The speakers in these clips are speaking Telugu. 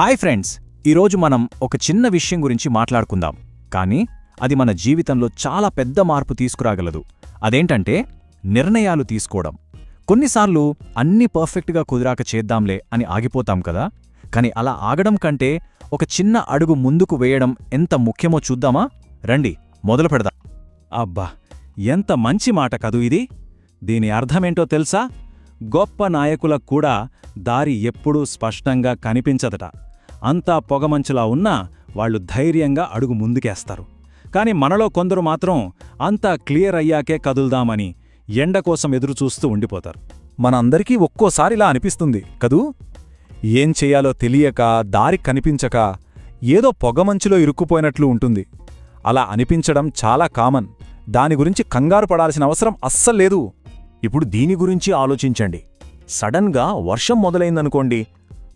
హాయ్ ఫ్రెండ్స్ ఈరోజు మనం ఒక చిన్న విషయం గురించి మాట్లాడుకుందాం. కానీ అది మన జీవితంలో చాలా పెద్ద మార్పు తీసుకురాగలదు. అదేంటంటే నిర్ణయాలు తీసుకోవడం. కొన్నిసార్లు అన్నీ పర్ఫెక్ట్గా కుదిరాక చేద్దాంలే అని ఆగిపోతాం కదా. కానీ అలా ఆగడం కంటే ఒక చిన్న అడుగు ముందుకు వేయడం ఎంత ముఖ్యమో చూద్దామా? రండి మొదలు పెడదాం. అబ్బా ఎంత మంచి మాట కదూ ఇది. దీని అర్థమేంటో తెలుసా? గొప్ప నాయకులకు కూడా దారి ఎప్పుడూ స్పష్టంగా కనిపించదట. అంతా పొగమంచులా ఉన్నా వాళ్ళు ధైర్యంగా అడుగు ముందుకేస్తారు. కాని మనలో కొందరు మాత్రం అంతా క్లియర్ అయ్యాకే కదుల్దామని ఎండ కోసం ఎదురుచూస్తూ ఉండిపోతారు. మనందరికీ ఒక్కోసారిలా అనిపిస్తుంది కదూ? ఏం చెయ్యాలో తెలియక దారి కనిపించక ఏదో పొగమంచులో ఇరుక్కుపోయినట్లు ఉంటుంది. అలా అనిపించడం చాలా కామన్. దాని గురించి కంగారు పడాల్సిన అవసరం అస్సల్లేదు ఇప్పుడు దీని గురించి ఆలోచించండి. సడన్గా వర్షం మొదలైందనుకోండి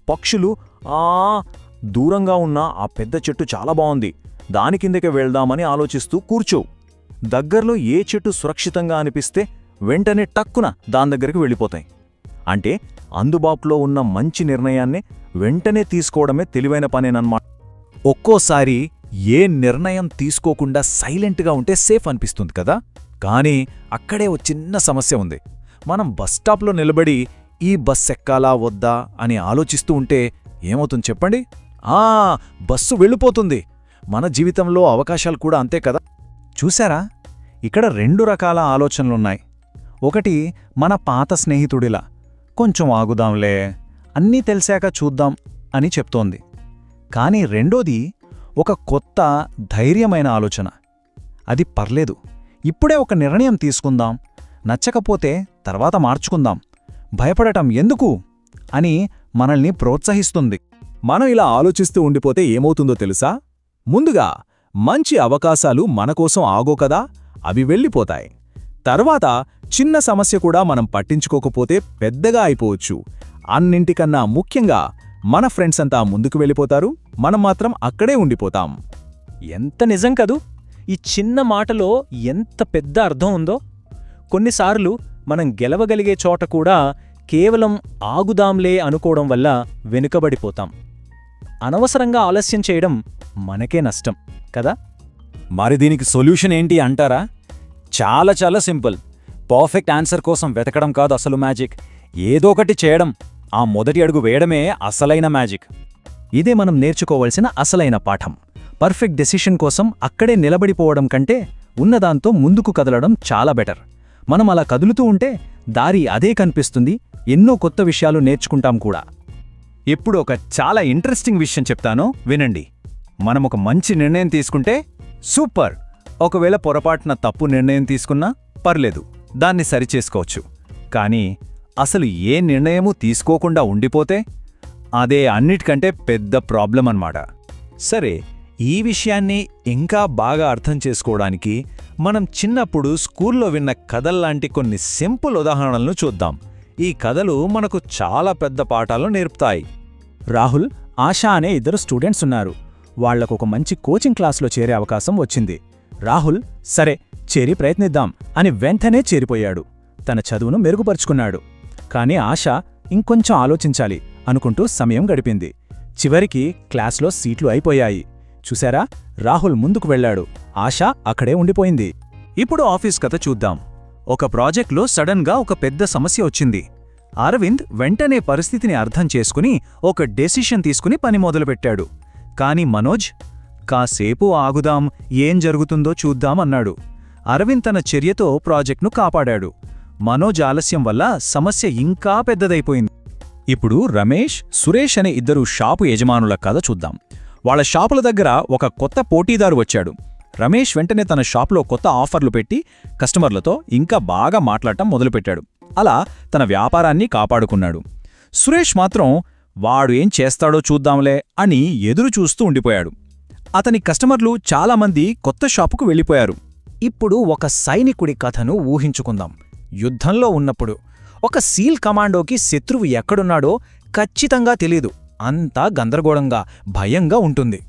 పక్షులు ఆ దూరంగా ఉన్న ఆ పెద్ద చెట్టు చాలా బాగుంది. దాని కిందకే వెళ్దామని ఆలోచిస్తూ కూర్చోవు దగ్గర్లో ఏ చెట్టు సురక్షితంగా అనిపిస్తే వెంటనే టక్కున దాని దగ్గరికి వెళ్ళిపోతాయి. అంటే అందుబాటులో ఉన్న మంచి నిర్ణయాన్ని వెంటనే తీసుకోవడమే తెలివైన పనేనన్నమాట ఒక్కోసారి ఏ నిర్ణయం తీసుకోకుండా సైలెంట్గా ఉంటే సేఫ్ అనిపిస్తుంది కదా. కానీ అక్కడే ఓ చిన్న సమస్య ఉంది. మనం బస్టాప్లో నిలబడి ఈ బస్ ఎక్కాలా వద్దా అని ఆలోచిస్తూ ఉంటే ఏమవుతుంది చెప్పండి? ఆ బస్సు వెళ్ళిపోతుంది. మన జీవితంలో అవకాశాలు కూడా అంతే కదా? చూశారా? ఇక్కడ రెండు రకాల ఆలోచనలున్నాయి. ఒకటి మన పాత స్నేహితుడిలా కొంచెం ఆగుదాంలే అన్నీ తెలిసాక చూద్దాం అని చెప్తోంది. కానీ రెండోది ఒక కొత్త ధైర్యమైన ఆలోచన. అది పర్లేదు. ఇప్పుడే ఒక నిర్ణయం తీసుకుందాం. నచ్చకపోతే తర్వాత మార్చుకుందాం. భయపడటం ఎందుకు? అని మనల్ని ప్రోత్సహిస్తుంది. మనం ఇలా ఆలోచిస్తూ ఉండిపోతే ఏమవుతుందో తెలుసా? ముందుగా మంచి అవకాశాలు మనకోసం ఆగో కదా? అవి వెళ్ళిపోతాయి. తర్వాత చిన్న సమస్య కూడా మనం పట్టించుకోకపోతే పెద్దగా అయిపోవచ్చు. అన్నింటికన్నా ముఖ్యంగా మన ఫ్రెండ్స్ అంతా ముందుకు వెళ్ళిపోతారు. మనం మాత్రం అక్కడే ఉండిపోతాం. ఎంత నిజం కదూ? ఈ చిన్న మాటలో ఎంత పెద్ద అర్థం ఉందో? కొన్నిసార్లు మనం గెలవగలిగే చోట కూడా కేవలం ఆగుదాంలే అనుకోవడం వల్ల వెనుకబడిపోతాం. అనవసరంగా ఆలస్యం చేయడం మనకే నష్టం కదా? మరి దీనికి సొల్యూషన్ ఏంటి అంటారా? చాలా చాలా సింపుల్. పర్ఫెక్ట్ ఆన్సర్ కోసం వెతకడం కాదు అసలు మ్యాజిక్. ఏదో ఒకటి చేయడం ఆ మొదటి అడుగు వేయడమే అసలైన మ్యాజిక్. ఇదే మనం నేర్చుకోవలసిన అసలైన పాఠం. పర్ఫెక్ట్ డెసిషన్ కోసం అక్కడే నిలబడిపోవడం కంటే ఉన్నదాంతో ముందుకు కదలడం చాలా బెటర్. మనం అలా కదులుతూ ఉంటే దారి అదే కనిపిస్తుంది. ఎన్నో కొత్త విషయాలు నేర్చుకుంటాం కూడా. ఇప్పుడు ఒక చాలా ఇంట్రెస్టింగ్ విషయం చెప్తాను వినండి. మనం ఒక మంచి నిర్ణయం తీసుకుంటే సూపర్! ఒకవేళ పొరపాటున తప్పు నిర్ణయం తీసుకున్నా పర్లేదు. దాన్ని సరిచేసుకోవచ్చు. కానీ అసలు ఏ నిర్ణయమూ తీసుకోకుండా ఉండిపోతే అదే అన్నిటికంటే పెద్ద ప్రాబ్లం అన్నమాట సరే ఈ విషయాన్ని ఇంకా బాగా అర్థం చేసుకోవడానికి మనం చిన్నప్పుడు స్కూల్లో విన్న కథల్లాంటి కొన్ని సింపుల్ ఉదాహరణలను చూద్దాం. ఈ కథలు మనకు చాలా పెద్ద పాఠాలు నేర్పుతాయి. రాహుల్ ఆశా అనే ఇద్దరు స్టూడెంట్స్ ఉన్నారు. వాళ్ళకు ఒక మంచి కోచింగ్ క్లాస్లో చేరే అవకాశం వచ్చింది. రాహుల్ సరే చేరి ప్రయత్నిద్దాం అని వెంటనే చేరిపోయాడు. తన చదువును మెరుగుపరుచుకున్నాడు. కాని ఆశ ఇంకొంచెం ఆలోచించాలి అనుకుంటూ సమయం గడిపింది. చివరికి క్లాస్లో సీట్లు అయిపోయాయి. చూశారా రాహుల్ ముందుకు వెళ్ళాడు. ఆశ అక్కడే ఉండిపోయింది. ఇప్పుడు ఆఫీస్ కథ చూద్దాం. ఒక ప్రాజెక్ట్లో సడన్గా ఒక పెద్ద సమస్య వచ్చింది. అరవింద్ వెంటనే పరిస్థితిని అర్థం చేసుకుని ఒక డెసిషన్ తీసుకుని పని మొదలుపెట్టాడు. కాని మనోజ్ కాసేపు ఆగుదాం ఏం జరుగుతుందో చూద్దాం అన్నాడు. అరవింద్ తన చర్యతో ప్రాజెక్ట్ను కాపాడాడు. మనోజ్ ఆలస్యం వల్ల సమస్య ఇంకా పెద్దదైపోయింది. ఇప్పుడు రమేష్ సురేష్ అనే ఇద్దరు షాపు యజమానుల కథ చూద్దాం. వాళ్ళ షాపుల దగ్గర ఒక కొత్త పోటీదారు వచ్చాడు. రమేష్ వెంటనే తన షాపులో కొత్త ఆఫర్లు పెట్టి కస్టమర్లతో ఇంకా బాగా మాట్లాడటం మొదలుపెట్టాడు. అలా తన వ్యాపారాన్ని కాపాడుకున్నాడు. సురేష్ మాత్రం వాడు ఏం చేస్తాడో చూద్దాంలే అని ఎదురు చూస్తూ ఉండిపోయాడు. అతని కస్టమర్లు చాలామంది కొత్త షాపుకు వెళ్ళిపోయారు. ఇప్పుడు ఒక సైనికుడి కథను ఊహించుకుందాం. యుద్ధంలో ఉన్నప్పుడు ఒక సీల్ కమాండోకి శత్రువు ఎక్కడున్నాడో ఖచ్చితంగా తెలీదు. అంతా గందరగోళంగా భయంగా ఉంటుంది.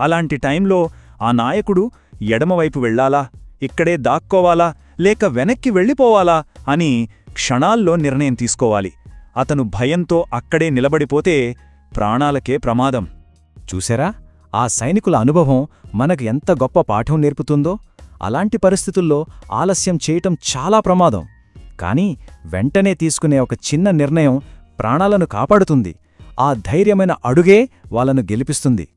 అలాంటి టైంలో ఆ నాయకుడు ఎడమవైపు వెళ్ళాలా? ఇక్కడే దాక్కోవాలా? లేక వెనక్కి వెళ్ళిపోవాలా? అని క్షణాల్లో నిర్ణయం తీసుకోవాలి. అతను భయంతో అక్కడే నిలబడిపోతే ప్రాణాలకే ప్రమాదం. చూశారా? ఆ సైనికుల అనుభవం మనకు ఎంత గొప్ప పాఠం నేర్పుతుందో? అలాంటి పరిస్థితుల్లో ఆలస్యం చేయటం చాలా ప్రమాదం. కానీ వెంటనే తీసుకునే ఒక చిన్న నిర్ణయం ప్రాణాలను కాపాడుతుంది. ఆ ధైర్యమైన అడుగే వాళ్ళను గెలిపిస్తుంది.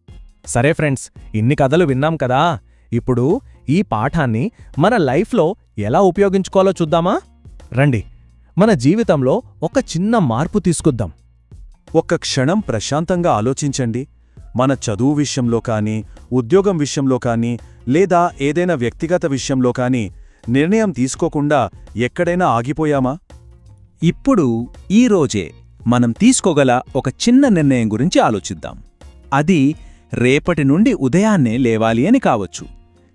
సరే ఫ్రెండ్స్ ఇన్ని కథలు విన్నాం కదా. ఇప్పుడు ఈ పాఠాన్ని మన లైఫ్లో ఎలా ఉపయోగించుకోవాలో చూద్దామా? రండి మన జీవితంలో ఒక చిన్న మార్పు తీసుకొద్దాం. ఒక్క క్షణం ప్రశాంతంగా ఆలోచించండి. మన చదువు విషయంలో కానీ ఉద్యోగం విషయంలో కానీ లేదా ఏదైనా వ్యక్తిగత విషయంలో కానీ నిర్ణయం తీసుకోకుండా ఎక్కడైనా ఆగిపోయామా? ఇప్పుడు ఈరోజే మనం తీసుకోగల ఒక చిన్న నిర్ణయం గురించి ఆలోచిద్దాం. అది రేపటి నుండి ఉదయాన్నే లేవాలి అని కావచ్చు.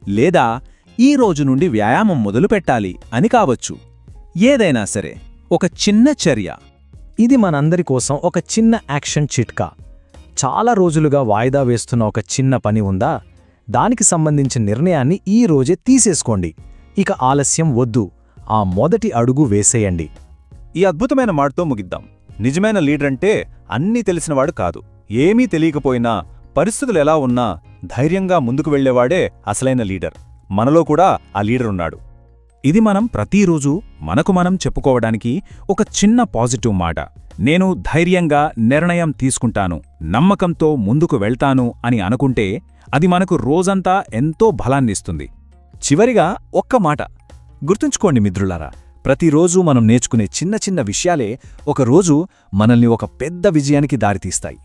లేదా ఈ రోజు నుండి వ్యాయామం మొదలుపెట్టాలి అని కావచ్చు. ఏదైనా సరే ఒక చిన్న చర్య. ఇది మనందరి కోసం ఒక చిన్న యాక్షన్ చిట్కా. చాలా రోజులుగా వాయిదా వేస్తున్న ఒక చిన్న పని ఉందా? దానికి సంబంధించిన నిర్ణయాన్ని ఈ రోజే తీసేసుకోండి. ఇక ఆలస్యం వద్దు. ఆ మొదటి అడుగు వేసేయండి. ఈ అద్భుతమైన మాటతో ముగిద్దాం. నిజమైన లీడర్ అంటే అన్నీ తెలిసినవాడు కాదు. ఏమీ తెలియకపోయినా పరిస్థితులు ఎలా ఉన్నా ధైర్యంగా ముందుకు వెళ్ళేవాడే అసలైన లీడర్. మనలో కూడా ఆ లీడర్ ఉన్నాడు. ఇది మనం ప్రతిరోజు మనకు మనం చెప్పుకోవడానికి ఒక చిన్న పాజిటివ్ మాట. నేను ధైర్యంగా నిర్ణయం తీసుకుంటాను నమ్మకంతో ముందుకు వెళ్తాను అని అనుకుంటే అది మనకు రోజంతా ఎంతో బలాన్నిస్తుంది. చివరిగా ఒక్క మాట. గుర్తుంచుకోండి మిత్రులారా ప్రతిరోజు మనం నేర్చుకునే చిన్న చిన్న విషయాలే ఒకరోజు మనల్ని ఒక పెద్ద విజయానికి దారితీస్తాయి.